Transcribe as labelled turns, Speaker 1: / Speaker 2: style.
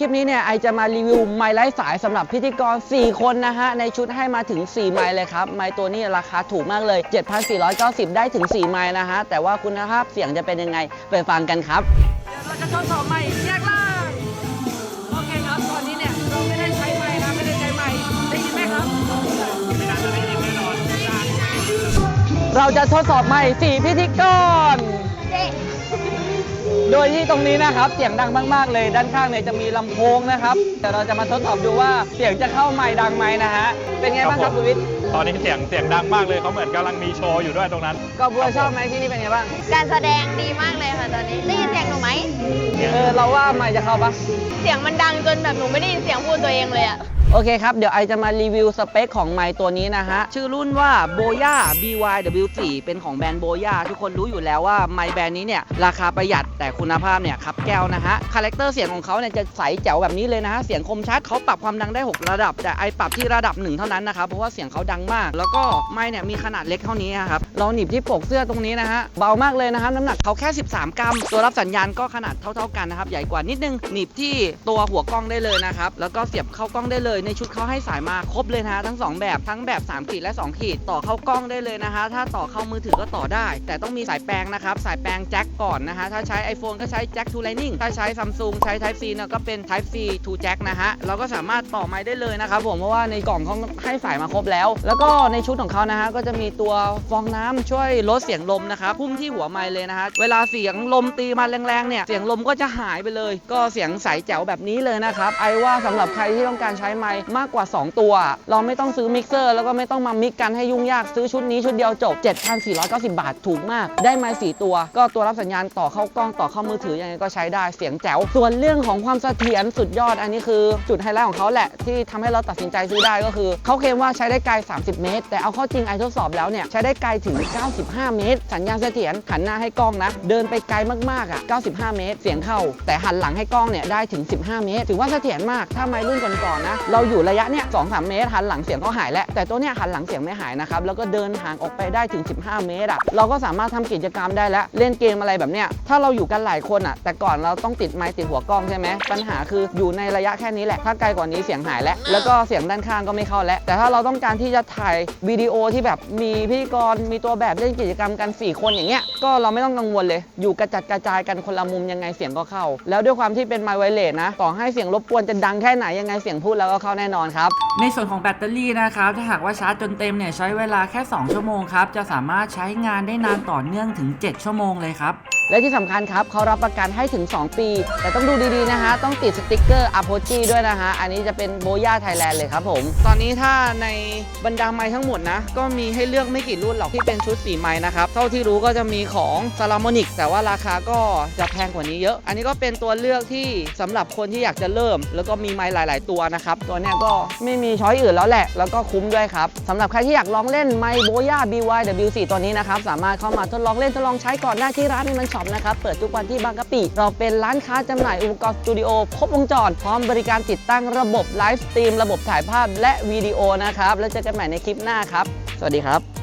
Speaker 1: คลิปนี้เนี่ยไอจะมารีวิวไม้ไร้สายสำหรับพิธีกร 4 คนนะฮะ ในชุดให้มาถึง 4 ไม้เลยครับ ไม้ตัวนี้ราคาถูกมากเลย 7,490 ได้ถึง 4 ไม้นะฮะ แต่ว่าคุณภาพเสียงจะเป็นยังไง ไปฟังกันครับ เดี๋ยวเราจะทดสอบไม้แยกล่าง โอเคครับ ตอนนี้เนี่ยเราไม่ได้ใช้ไม้นะ ไม่ได้ใช้ไม้ได้ยินไหมครับ เราจะทดสอบไม้สี่พิธีกร โดยที่ตรงนี้นะครับเสียงดังมากๆเลย ด้านข้างเนี่ยจะมีลำโพงนะครับเดี๋ยวเราจะมาทดสอบดูว่าเสียงจะเข้าไมค์ดังไหมนะฮะเป็นไงบ้างครับคุณวิทย์
Speaker 2: ตอนนี้เสียงเสียงดังมากเลยเขาเหมือนกำลังมีโชว์อยู่ด้วยตรงนั้น
Speaker 1: ก็บัวชอบไหมที่นี่เป็นไงบ้าง
Speaker 3: การแสดงดีมากเลยค่ะตอนนี้ได้ยินเสียงหนูไหม
Speaker 1: เออเราว่าไมค์จะเข้าปะ
Speaker 3: เสียงมันดังจนแบบหนูไม่ได้ยินเสียงพูดตัวเองเลยอะ
Speaker 1: โอเคครับ เดี๋ยวไอจะมารีวิวสเปคของไมค์ตัวนี้นะฮะ ชื่อรุ่นว่า Boya BYW4 เป็นของแบรนด์ Boya ทุกคนรู้อยู่แล้วว่าไมค์แบรนด์นี้เนี่ย ราคาประหยัดแต่คุณภาพเนี่ยครับแก้วนะฮะ คาแรคเตอร์เสียงของเขาเนี่ยจะใสแจ๋วแบบนี้เลยนะฮะ เสียงคมชัดเขาปรับความดังได้ 6 ระดับ แต่ไอปรับที่ระดับหนึ่งเท่านั้นนะครับเพราะว่าเสียงเขาดังมาก แล้วก็ไมค์เนี่ยมีขนาดเล็กเท่านี้ครับเราหนีบที่ปกเสื้อตรงนี้นะฮะเบามากเลยนะครับน้ำหนักเขาแค่ 13 กรัม ตัวรับสัญญาณก็ขนาดเท่า ๆกันนะครับใหญ่กว่านิดนึงหนีบที่ตัวหัวกล้องได้เลยนะครับแล้วก็เสียบเข้ากล้องได้เลยในชุดเขาให้สายมาครบเลยนะฮะทั้ง 2 แบบทั้งแบบ 3 ขีดและ 2 ขีด ต่อเข้ากล้องได้เลยนะฮะถ้าต่อเข้ามือถือก็ต่อได้ แต่ต้องมีสายแปลงนะครับสายแปลงแจ็คก่อนนะฮะถ้าใช้ iPhone ก็ใช้แจ็ค to Lightning ถ้าใช้ Samsung ใช้ Type C เนี่ยก็เป็น Type C to Jack นะฮะเราก็สามารถต่อไม้ได้เลยนะครับผมเพราะว่าในกล่องเขาให้สายมาครบแล้ว แล้วก็ในชุดของเขานะฮะก็จะมีตัวฟองน้ำช่วยลดเสียงลมนะครับพุ่งที่หัวไม้เลยนะฮะเวลาเสียงลมตีมาแรงๆเนี่ยเสียงลมก็จะหายไปเลย ก็เสียงใสแจ๋วแบบนี้เลยนะครับไอว่าสำหรับใครที่ต้องการใช้ไมมากกว่า 2 ตัว เราไม่ต้องซื้อมิกเซอร์แล้วก็ไม่ต้องมามิกกันให้ยุ่งยากซื้อชุดนี้ชุดเดียวจบ 7,490 บาทถูกมาก ได้ไม้สี่ตัว ก็ตัวรับสัญญาณต่อเข้ากล้องต่อเข้ามือถือยังไงก็ใช้ได้เสียงแจ๋วส่วนเรื่องของความเสถียรสุดยอดอันนี้คือจุดไฮไลท์ของเขาแหละที่ทำให้เราตัดสินใจซื้อได้ก็คือเขาเคลมว่าใช้ได้ไกล 30 เมตร แต่เอาข้าจริงไอทดสอบแล้วเนี่ยใช้ได้ไกลถึง 95 เมตร สัญญาณเสถียรหันหน้าให้กล้องนะ เดินไปไกลมากๆอะ 95 เมตร เสียงเข้า แต่หันหลังให้กล้องเนี่ยได้ถึง 15 เมตร ถือว่าเสถียรมาก ถ้าไม้รุ่นก่อนๆนะเราอยู่ระยะเนี่ย2-3เมตรหันหลังเสียงก็หายแล้ว แต่ตัวเนี้ยหันหลังเสียงไม่หายนะครับ แล้วก็เดินห่างออกไปได้ถึง 15 เมตรอะเราก็สามารถทำกิจกรรมได้แล้ว เล่นเกมอะไรแบบเนี้ยถ้าเราอยู่กันหลายคนอะแต่ก่อนเราต้องติดไมค์ติดหัวกล้องใช่ไหมปัญหาคืออยู่ในระยะแค่นี้แหละถ้าไกลกว่านี้เสียงหายแล้วแล้วก็เสียงด้านข้างก็ไม่เข้าแล้วแต่ถ้าเราต้องการที่จะถ่ายวิดีโอที่แบบมีพิธีกรมีตัวแบบเล่นกิจกรรมกัน 4 คนอย่างเงี้ยก็เราไม่ต้องกังวลเลย อยู่กระจัดกระจายกันคนละมุมยังไงเสียงก็เข้า แล้วด้วยความที่เป็นไมค์ไวเลสนะต่อให้เสียงรบกวนจะดังแค่ไหนยังไงเสียงพูดแล้วก็เข้าแน่นอนครับ
Speaker 4: ในส่วนของแบตเตอรี่นะครับ ถ้าหากว่าชาร์จจนเต็มเนี่ยใช้เวลาแค่ 2 ชั่วโมงครับ จะสามารถใช้งานได้นานต่อเนื่องถึง 7 ชั่วโมงเลยครับ
Speaker 1: และที่สำคัญครับเขารับประกันให้ถึง 2 ปี แต่ต้องดูดีๆนะฮะ ต้องติดสติกเกอร์ a p o c h i ด้วยนะฮะ อันนี้จะเป็นโบย่าไทยแลนด์เลยครับผม ตอนนี้ถ้าในบรรดาไม้ทั้งหมดนะ ก็มีให้เลือกไม่กี่รุ่นหรอกที่เป็นชุดสีไม้นะครับ เท่าที่รู้ก็จะมีของ s a l a m o n i c แต่ว่าราคาก็จะแพงกว่านี้เยอะ อันนี้ก็เป็นตัวเลือกที่สำหรับคนที่อยากจะเริ่ม แล้วก็มีไม้หลาย ๆ ตัวนะครับตัวเนี้ยก็ไม่มีช้อยอื่นแล้วแหละ แล้วก็คุ้มด้วยครับสำหรับใครที่อยากลองเล่นไม้โบย่า BYW4 ตัวนี้นะครับสามารถเข้ามาทดลองเล่นทดลองใช้ก่อนได้ที่ร้านในมันช็อปนะครับ เปิดทุกวันที่บางกะปิ เราเป็นร้านค้าจำหน่ายอุปกรณ์สตูดิโอครบวงจร พร้อมบริการติดตั้งระบบไลฟ์สตรีม ระบบถ่ายภาพและวิดีโอนะครับ แล้วเจอกันใหม่ในคลิปหน้าครับ สวัสดีครับ